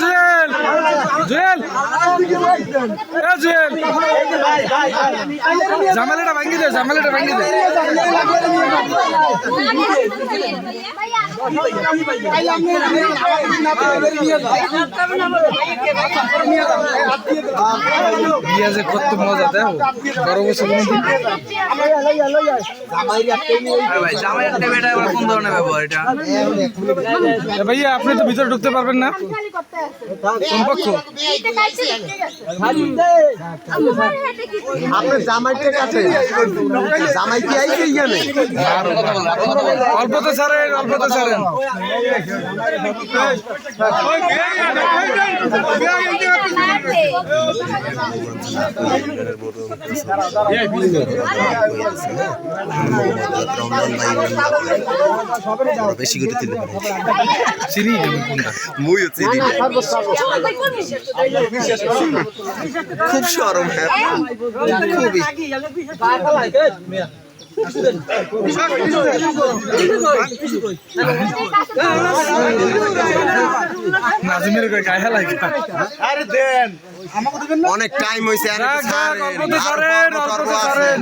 জুয়েল জুয়েল জুয়েল জামালাটা ভাঙ্গি দে জামালাটা ভাঙ্গি দে। বিয়া কত মজা দেখো। বড় বছর ভাইয়া আপনি তো ভিতরে ঢুকতে পারবেন না। আপনার জামাইটা কাছে জামাই কি আইছে ইয়ানে অল্পতে ছাড়েন অল্পতে ছাড়েন বেশি করে তুলে চিনি আমি কোনটা মুই চিনি খুব সরম হ্যাঁ খুবই নাজিমের গায়ে লাগে? অনেক টাইম হইছে আর অল্পতে ছাড়েন অল্পতে ছাড়েন।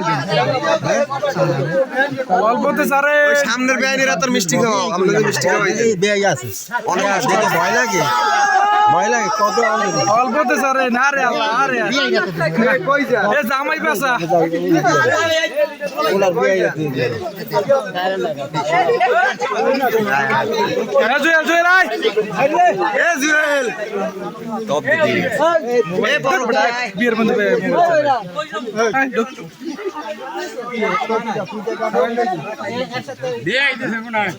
অল্পতে ছাড়েন। সামনের বেআইনিরা তোর মিষ্টি খাও আপনাদের মিষ্টি খাওয়াই বেয়াই আছে। অনেক দেখে ভয় লাগে। ভয় লাগে কত অল্পতে ছাড়েন আরে আল্লাহ আরে এ জামাই পেশা এ জুয়েল জুয়েল আয়। এ জুয়েল। টপ দিদি এ বড় ভাই বিয়ের মধ্যে বে- দিয়ে আইতেছে মনে হয়